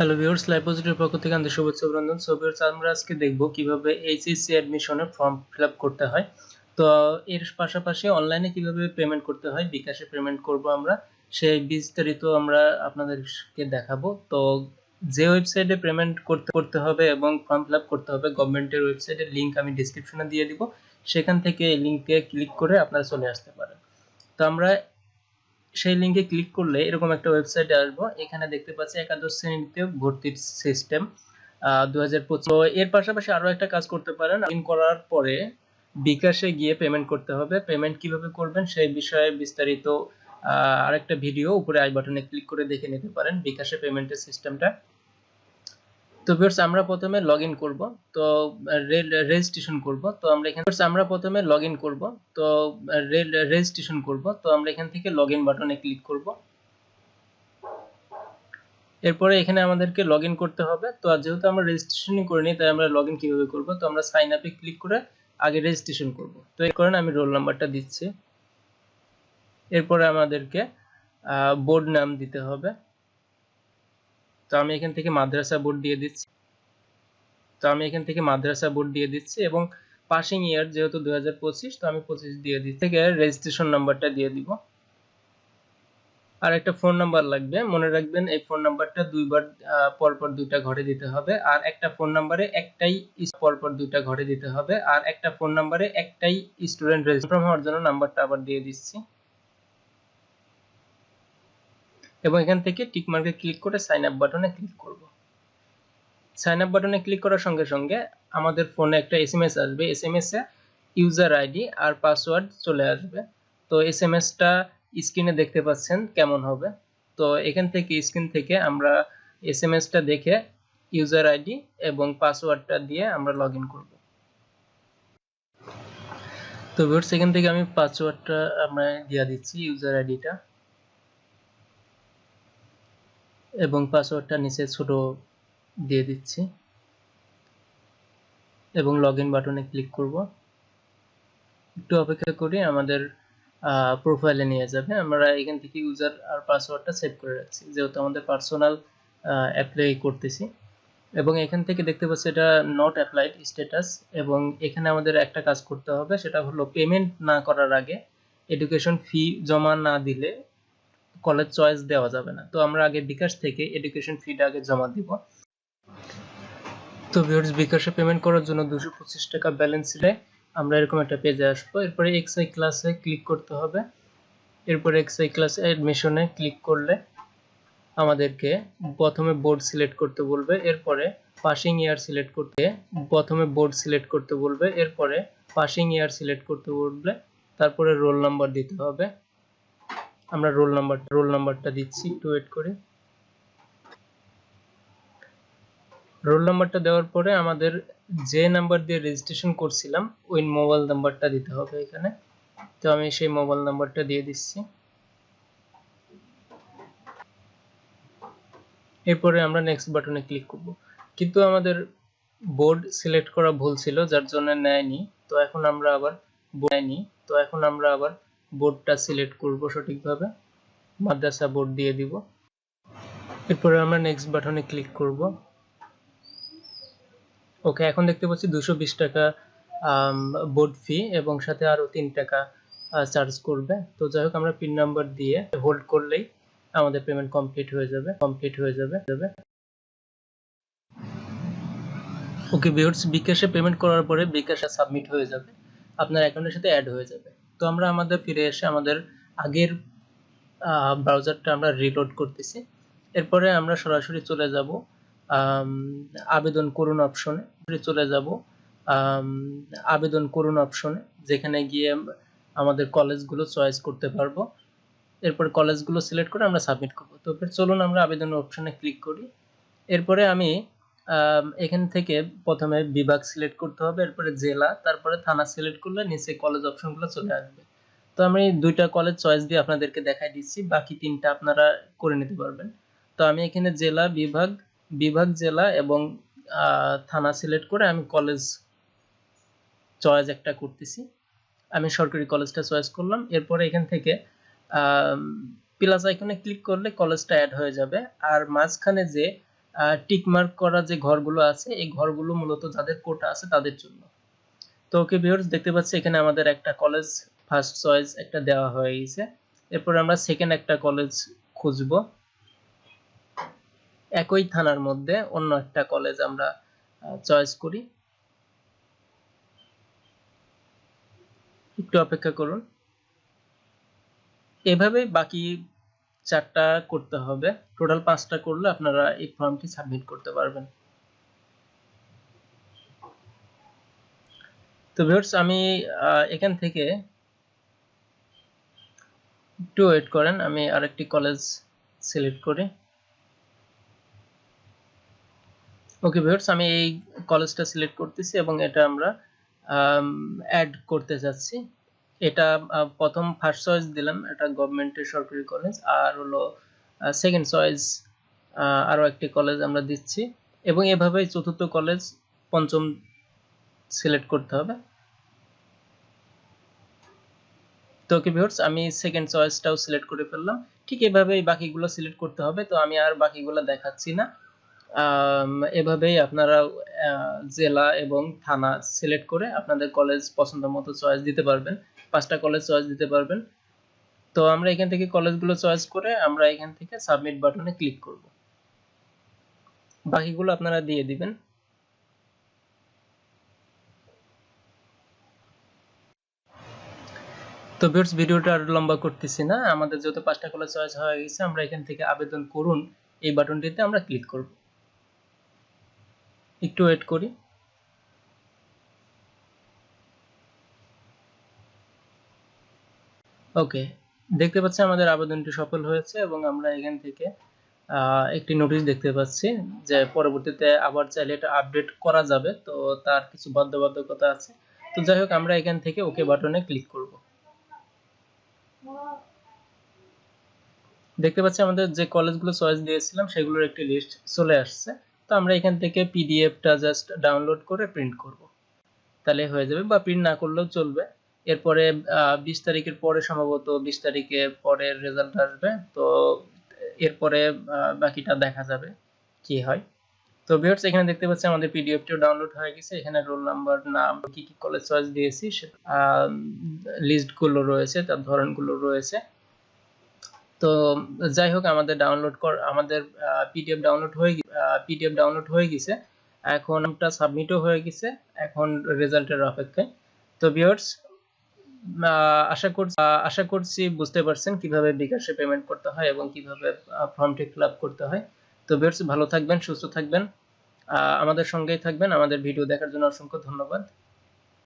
Hello viewers live positive পক্ষ থেকে আমাদের শুভেচ্ছা অভিনন্দন। সো ভিউয়ার্স আমরা আজকে দেখব কীভাবে এইচএসসি অ্যাডমিশনের ফর্ম ফিল করতে হয়। তো, এর পাশাপাশি অনলাইনে কীভাবে পেমেন্ট করতে হয়, বিকাশে পেমেন্ট করব আমরা, সেই বিস্তারিত আমরা আপনাদেরকে দেখাবো। তো, যে ওয়েবসাইটে পেমেন্ট করতে করতে হবে এবং ফর্ম ফিল আপ করতে হবে গভর্নমেন্টের ওয়েবসাইটের লিংক আমি ডিসক্রিপশনে দিয়ে দিব। সেখান থেকে এই লিংকে ক্লিক করে আপনারা চলে আসতে পারেন। তো, আমরা সেই লিঙ্কে ক্লিক করলে এরকম একটা ওয়েবসাইটে আসব। এখানে দেখতে পাচ্ছি একাদশ শ্রেণীতে ভর্তির সিস্টেম দু হাজার পঁচিশ। এর পাশাপাশি আরও একটা কাজ করতে পারেন। ইন করার পরে বিকাশে গিয়ে পেমেন্ট করতে হবে। পেমেন্ট কীভাবে করবেন সেই বিষয়ে বিস্তারিত আরেকটা ভিডিও উপরে আই বাটনে ক্লিক করে দেখে নিতে পারেন। বিকাশে পেমেন্টের সিস্টেমটা তো ভিউয়ার্স আমরা প্রথমে লগইন করব। তো রেজিস্ট্রেশন করব। তো আমরা এখানে আমরা প্রথমে লগইন করব। তো রেজিস্ট্রেশন করব। তো আমরা এখান থেকে লগইন বাটনে ক্লিক করব। এরপরে এখানে আমাদেরকে লগইন করতে হবে। তো যেহেতু আমরা রেজিস্ট্রেশনই করিনি, তাই আমরা লগইন কীভাবে করব? তো, আমরা সাইন আপে ক্লিক করে আগে রেজিস্ট্রেশন করব। তো, এই কারণে আমি রোল নাম্বারটা দিচ্ছি। এরপরে আমাদেরকে বোর্ড নাম দিতে হবে। তো আমি এখান থেকে মাদ্রাসা বোর্ড দিয়ে দিচ্ছি। তো আমি এখান থেকে মাদ্রাসা বোর্ড দিয়ে দিচ্ছি এবং পাসিং ইয়ার যেহেতু দুই তো আমি পঁচিশ দিয়ে দিচ্ছি। থেকে রেজিস্ট্রেশন নাম্বারটা দিয়ে দিব। আর একটা ফোন নাম্বার লাগবে। মনে রাখবেন, এই ফোন নাম্বারটা দুইবার পরপর দুইটা ঘরে দিতে হবে। আর একটা ফোন নাম্বারে একটাই পরপর দুইটা ঘরে দিতে হবে। আর একটা ফোন নাম্বারে একটাই স্টুডেন্ট রেজিস্ট্রেশন হওয়ার জন্য নাম্বারটা আবার দিয়ে দিচ্ছি। এবং এখান থেকে টিক মার্কে ক্লিক করে সাইন আপ বাটনে ক্লিক করব। সাইন আপ বাটনে ক্লিক করার সঙ্গে সঙ্গে আমাদের ফোনে একটা এসএমএস আসবে। এসএমএস এ ইউজার আইডি আর পাসওয়ার্ড চলে আসবে। তো এসএমএসটা স্ক্রিনে দেখতে পাচ্ছেন কেমন হবে। তো এখান থেকে স্ক্রিন থেকে আমরা এসএমএসটা দেখে ইউজার আইডি এবং পাসওয়ার্ডটা দিয়ে আমরা লগ ইন করব। তো ভিউয়ার্স এখান থেকে আমি পাসওয়ার্ডটা আমরা দিয়ে দিচ্ছি ইউজার আইডিটা এবং পাসওয়ার্ডটা নিচে ছোট দিয়ে দিচ্ছি। এবং লগইন বাটনে ক্লিক করব। একটু অপেক্ষা করি, আমাদের প্রোফাইলে নিয়ে যাবে। আমরা এখান থেকে ইউজার আর পাসওয়ার্ডটা সেভ করে রাখছি, যেহেতু আমাদের পার্সোনাল অ্যাপ্লাই করতেছি। এবং এখান থেকে দেখতে পাচ্ছি এটা নট অ্যাপ্লাইড স্ট্যাটাস এবং এখানে আমাদের একটা কাজ করতে হবে, সেটা হলো পেমেন্ট না করার আগে এডুকেশন ফি জমা না দিলে কলেজ চয়েস দেওয়া যাবে না। তো আমরা আগে বিকাশ থেকে এডুকেশন ফিটা আগে জমা দিব। তো ভিউয়ার্স বিকাশে পেমেন্ট করার জন্য দুশো পঁচিশ টাকা ব্যালেন্স ছিলে আমরা এরকম একটা পেজে আসব। এরপরে এক্সআই ক্লাসে ক্লিক করতে হবে। এরপরে এক্সআই ক্লাস অ্যাডমিশনে ক্লিক করলে আমাদেরকে প্রথমে বোর্ড সিলেক্ট করতে বলবে। এরপরে পাসিং ইয়ার সিলেক্ট করতে প্রথমে বোর্ড সিলেক্ট করতে বলবে। এরপরে পাসিং ইয়ার সিলেক্ট করতে বলবে তারপরে রোল নাম্বার দিতে হবে। আমরা রোল নাম্বার রোল নাম্বারটা দিচ্ছি একটু ওয়েট করে। রোল নাম্বারটা দেওয়ার পরে আমাদের যে নাম্বার দিয়ে রেজিস্ট্রেশন করছিলাম, ওই মোবাইল নাম্বারটা দিতে হবে এখানে। তো আমি সেই মোবাইল নাম্বারটা দিয়ে দিচ্ছি। এরপরে আমরা নেক্সট বাটনে ক্লিক করব। কিন্তু আমাদের বোর্ড সিলেক্ট করা ভুল ছিল, যার জন্য নেয়নি। তো এখন আমরা আবার নেয়নি। তো এখন আমরা আবার বোর্ডটা সিলেক্ট করব সঠিকভাবে। মাদ্রাসা বোর্ড দিয়ে দিব। এরপরে আমরা নেক্সট বাটনে ক্লিক করব। ওকে এখন দেখতে পাচ্ছি দুশো টাকা বোর্ড ফি এবং সাথে আরও তিন টাকা চার্জ করবে। তো যাই হোক, আমরা পিন নাম্বার দিয়ে হোল্ড করলেই আমাদের পেমেন্ট কমপ্লিট হয়ে যাবে কমপ্লিট হয়ে যাবে যাবে। ওকে ভিউয়ার্স বিকাশে পেমেন্ট করার পরে বিকাশে সাবমিট হয়ে যাবে। আপনার অ্যাকাউন্টের সাথে অ্যাড হয়ে যাবে। তো আমরা আমাদের ফিরে এসে আমাদের আগের ব্রাউজারটা আমরা রিলোড করতেছি। এরপরে আমরা সরাসরি চলে যাব আবেদন করুন অপশনে চলে যাব আবেদন করুন অপশনে যেখানে গিয়ে আমাদের কলেজগুলো চয়েস করতে পারব। এরপর কলেজগুলো সিলেক্ট করে আমরা সাবমিট করব। তো চলুন আমরা আবেদন অপশনে ক্লিক করি। এরপরে আমি এখান থেকে প্রথমে বিভাগ সিলেক্ট করতে হবে, এরপরে জেলা, তারপরে থানা সিলেক্ট করলে নিচে কলেজ অপশনগুলো চলে আসবে। তো আমি দুইটা কলেজ চয়েস দিয়ে আপনাদেরকে দেখাই দিচ্ছি, বাকি তিনটা আপনারা করে নিতে পারবেন। তো আমি এখানে জেলা, বিভাগ বিভাগ, জেলা এবং থানা সিলেক্ট করে আমি কলেজ চয়েস একটা করতেছি। আমি সরকারি কলেজটা চয়েস করলাম, এরপরে এখান থেকে প্লাস আইকনে ক্লিক করলে কলেজটা অ্যাড হয়ে যাবে। আর মাঝখানে যে টিক মার্ক করা যে ঘরগুলো আছে, এই ঘরগুলো মূলত যাদের কোটা আছে তাদের জন্য। তো ওকে ভিউয়ার্স দেখতে পাচ্ছি এখানে আমাদের একটা কলেজ ফার্স্ট চয়েস একটা দেওয়া হয়ে গেছে এরপর আমরা সেকেন্ড একটা কলেজ খুঁজব। একই থানার মধ্যে অন্য একটা কলেজ আমরা চয়েস করি। একটু অপেক্ষা করুন। এভাবে বাকি চারটা করতে হবে। টোটাল পাঁচটা করলে আপনারা এই ফর্মটি সাবমিট করতে পারবেন। তো ভিউয়ার্স আমি এখান থেকে একটু ওয়েট করেন, আমি আরেকটি কলেজ সিলেক্ট করি। ওকে ভিউয়ার্স আমি এই কলেজটা সিলেক্ট করতেছি এবং এটা আমরা অ্যাড করতে যাচ্ছি। এটা প্রথম ফার্স্ট চয়েস দিলাম, এটা গভর্নমেন্টের সরকারি কলেজ আর হলো সেকেন্ড চয়েস আরও একটি কলেজ আমরা দিচ্ছি। এবং এভাবেই চতুর্থ কলেজ পঞ্চম সিলেক্ট করতে হবে। তো ওকে ভিউয়ার্স আমি সেকেন্ড চয়েসটাও সিলেক্ট করে ফেললাম। ঠিক এভাবেই বাকিগুলো সিলেক্ট করতে হবে, তো আমি আর বাকিগুলো দেখাচ্ছি না। এভাবেই আপনারা জেলা এবং থানা সিলেক্ট করে আপনাদের কলেজ পছন্দ মতো চয়েস দিতে পারবেন। পাঁচটা কলেজ চয়েস দিতে পারবেন। তো আমরা এখান থেকে কলেজগুলো চয়েস করে আমরা এখান থেকে সাবমিট বাটনে ক্লিক করব। বাকিগুলো আপনারা দিয়ে দিবেন। তো ভিউয়ার্স ভিডিওটা আর লম্বা করতেছি না। আমাদের যত পাঁচটা কলেজ চয়েস হয়ে গেছে, আমরা এখান থেকে আবেদন করুন। এই বাটনটিতে আমরা ক্লিক করব। একটু ওয়েট করি। ওকে দেখতে পাচ্ছি আমাদের আবেদনটি সফল হয়েছে এবং আমরা এখান থেকে একটি নোটিশ দেখতে পাচ্ছি যে পরবর্তীতে আবার চাইলে এটা আপডেট করা যাবে। তো তার কিছু বাধ্যবাধকতা আছে। তো যাই হোক, আমরা এখান থেকে ওকে বাটনে ক্লিক করব। দেখতে পাচ্ছি আমাদের যে কলেজগুলো চয়েস দিয়েছিলাম, সেগুলোর একটি লিস্ট চলে আসছে। তো আমরা এখান থেকে পিডিএফটা জাস্ট ডাউনলোড করে প্রিন্ট করব। তাহলে হয়ে যাবে বা প্রিন্ট না করলেও চলবে। এরপরে বিশ তারিখের পরে সম্ভবত বিশ তারিখে পরের রেজাল্ট আসবে। তো এরপরে বাকিটা দেখা যাবে কি হয়। তো ভিউয়ার্স এখানে দেখতে পাচ্ছি আমাদের পিডিএফটিও ডাউনলোড হয়ে গেছে। এখানে রোল নাম্বার নাম, কি কি কলেজ চয়েস দিয়েছি লিস্টগুলো রয়েছে, তার ধরনগুলো রয়েছে। তো যাই হোক আমাদের ডাউনলোড কর, আমাদের পিডিএফ ডাউনলোড হয়ে পিডিএফ ডাউনলোড হয়ে গেছে। এখন ওটা সাবমিটও হয়ে গেছে। এখন রেজাল্টের অপেক্ষায়। তো ভিউয়ার্স আশা করছি আশা করছি বুঝতে পারছেন কীভাবে বিকাশে পেমেন্ট করতে হয় এবং কীভাবে ফর্মটি ফিল আপ করতে হয়। তো ভিউয়ার্স ভালো থাকবেন, সুস্থ থাকবেন। আমাদের সঙ্গেই থাকবেন। আমাদের ভিডিও দেখার জন্য অসংখ্য ধন্যবাদ।